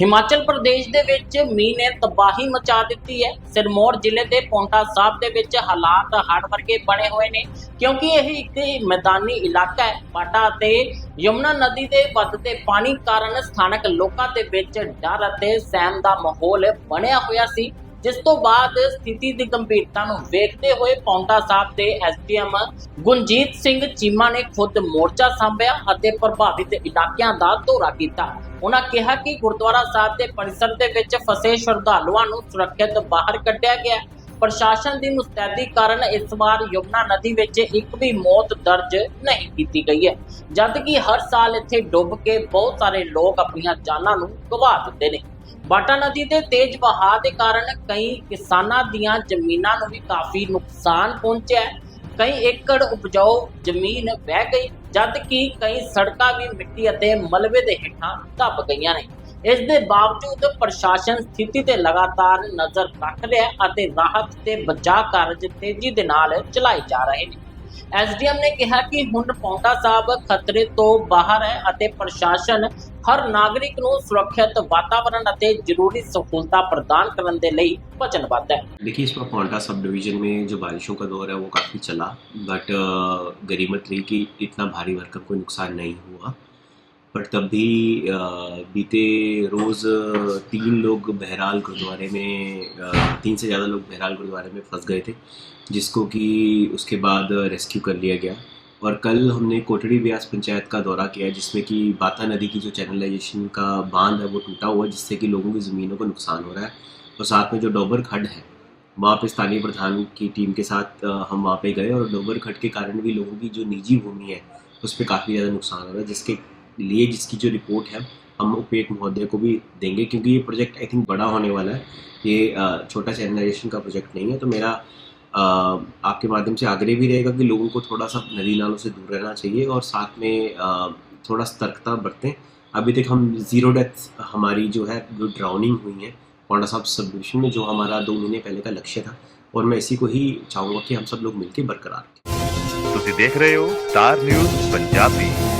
ਹਿਮਾਚਲ ਪ੍ਰਦੇਸ਼ ਦੇ ਵਿੱਚ ਮੀਂਹ ਨੇ ਤਬਾਹੀ ਮਚਾ ਦਿੱਤੀ ਹੈ। ਸਿਰਮੌਰ ਜ਼ਿਲ੍ਹੇ ਦੇ ਪੌਂਟਾ ਸਾਹਿਬ ਦੇ ਵਿੱਚ ਹਾਲਾਤ ਹੜ੍ਹ ਵਰਗੇ ਬਣੇ ਹੋਏ ਨੇ, ਕਿਉਂਕਿ ਇਹ ਇੱਕ ਮੈਦਾਨੀ ਇਲਾਕਾ ਹੈ। ਪਾਟਾ ਅਤੇ ਯਮੁਨਾ ਨਦੀ ਦੇ ਵੱਧਦੇ ਪਾਣੀ ਕਾਰਨ ਸਥਾਨਕ ਲੋਕਾਂ ਦੇ ਵਿੱਚ ਡਰ ਅਤੇ ਸਹਿਮ ਦਾ ਮਾਹੌਲ ਬਣਿਆ ਹੋਇਆ ਸੀ। ਜਿਸ ਤੋਂ ਬਾਅਦ ਸਥਿਤੀ ਦੀ ਗੰਭੀਰਤਾ ਨੂੰ ਵੇਖਦੇ ਹੋਏ ਪੌਂਟਾ ਸਾਹਿਬ ਦੇ ਐਸਡੀਐਮ ਗੁੰਜੀਤ ਸਿੰਘ ਚੀਮਾ ਨੇ ਖੁਦ ਮੋਰਚਾ ਸੰਭਿਆ ਅਤੇ ਪ੍ਰਭਾਵਿਤ ਇਲਾਕਿਆਂ ਦਾ ਦੌਰਾ ਕੀਤਾ। ਉਹਨਾਂ ਕਿਹਾ ਕਿ ਗੁਰਦੁਆਰਾ ਸਾਹਿਬ ਦੇ ਪਰਿਸਰ ਦੇ ਵਿੱਚ ਫਸੇ ਸ਼ਰਧਾਲੂਆਂ ਨੂੰ ਸੁਰੱਖਿਅਤ ਬਾਹਰ ਕੱਢਿਆ ਗਿਆ। ਪ੍ਰਸ਼ਾਸਨ ਦੀ ਮੁਸਤੈਦੀ ਕਾਰਨ ਇਸ ਵਾਰ ਯਮੁਨਾ ਨਦੀ ਵਿੱਚ ਇੱਕ ਵੀ ਮੌਤ ਦਰਜ ਨਹੀਂ ਕੀਤੀ ਗਈ ਹੈ। ਜਦ ਕਿ ਹਰ ਸਾਲ ਇੱਥੇ ਡੁੱਬ ਕੇ ਬਹੁਤ ਸਾਰੇ ਲੋਕ ਆਪਣੀਆਂ ਜਾਨਾਂ ਨੂੰ ਗਵਾ ਦਿੰਦੇ ਨੇ। ਬਾਟਾ ਨਦੀ ਦੇ ਤੇਜ਼ ਵਹਾਅ ਦੇ ਕਾਰਨ ਕਈ ਕਿਸਾਨਾਂ ਦੀਆਂ ਜ਼ਮੀਨਾਂ ਨੂੰ ਵੀ ਕਾਫੀ ਨੁਕਸਾਨ ਪਹੁੰਚਿਆ ਹੈ। ਕਈ ਏਕੜ ਉਪਜਾਊ ਜ਼ਮੀਨ ਵਹਿ ਗਈ ਜਦ ਕਿ ਕਈ ਸੜਕਾਂ ਵੀ ਮਿੱਟੀ ਅਤੇ ਮਲਬੇ ਦੇ ਹੇਠਾਂ ਦੱਬ ਗਈਆਂ ਨੇ। ਇਸ ਦੇ ਬਾਵਜੂਦ ਪ੍ਰਸ਼ਾਸਨ ਸਥਿਤੀ ਤੇ ਲਗਾਤਾਰ ਨਜ਼ਰ ਰੱਖ ਰਿਹਾ ਹੈ ਅਤੇ ਰਾਹਤ ਤੇ ਬਚਾਅ ਕਾਰਜ ਤੇਜ਼ੀ ਦੇ ਨਾਲ ਚਲਾਏ ਜਾ ਰਹੇ ਨੇ ਐਸਡੀਐਮ ਨੇ ਕਿਹਾ ਕਿ ਹੁਣ ਪੌਂਟਾ ਸਾਹਿਬ ਖਤਰੇ ਤੋਂ ਬਾਹਰ ਹੈ ਅਤੇ ਪ੍ਰਸ਼ਾਸਨ ਹਰ ਨਾਗਰਿਕ ਨੂੰ ਸੁਰੱਖਿਅਤ ਵਾਤਾਵਰਣ ਅਤੇ ਜ਼ਰੂਰੀ ਸਹੂਲਤਾਂ ਪ੍ਰਦਾਨ ਕਰਨ ਦੇ ਲਈ ਵਚਨਬੱਧ ਹੈ देखिए इस बार पौंटा सब डिवीज़न में जो बारिशों का दौर है वो काफ़ी चला बट गरीमत रही कि इतना भारी भरकम कोई नुकसान नहीं हुआ पर तब भी बीते रोज़ तीन लोग बहरहाल गुरुद्वारे में तीन से ज़्यादा लोग बहरहाल गुरुद्वारे में फंस गए थे, जिसको कि उसके बाद रेस्क्यू कर लिया गया। और कल हमने कोटड़ी ब्यास पंचायत का दौरा किया जिसमें कि बाता नदी की जो चैनलाइजेशन का बाँध है, वो टूटा हुआ जिससे कि लोगों की ज़मीनों को नुकसान हो रहा है। और साथ में जो डोबर खड है, वहाँ पे स्थानीय प्रधान की टीम के साथ हम वहाँ पे गए और डोबर खड के कारण भी लोगों की जो निजी भूमि है, उस पर काफ़ी ज़्यादा नुकसान हो रहा है, जिसके लिए जिसकी जो रिपोर्ट है, हम उपेक महोदय को भी देंगे, क्योंकि ये प्रोजेक्ट आई थिंक बड़ा होने वाला है। ये छोटा चैनलाइजेशन का प्रोजेक्ट नहीं है तो मेरा आपके माध्यम से आग्रह भी रहेगा कि लोगों को थोड़ा सा नदी नालों से दूर रहना चाहिए और साथ में थोड़ा सतर्कता बरतें। अभी तक हम ज़ीरो डेथ हमारी जो है, जो ड्राउनिंग हुई है पौंडा साहब सबमिशन में, जो हमारा दो महीने पहले का लक्ष्य था, और मैं इसी को ही चाहूँगा कि हम सब लोग मिलकर बरकरार रखें। तो देख रहे हो स्टार न्यूज़ पंजाबी।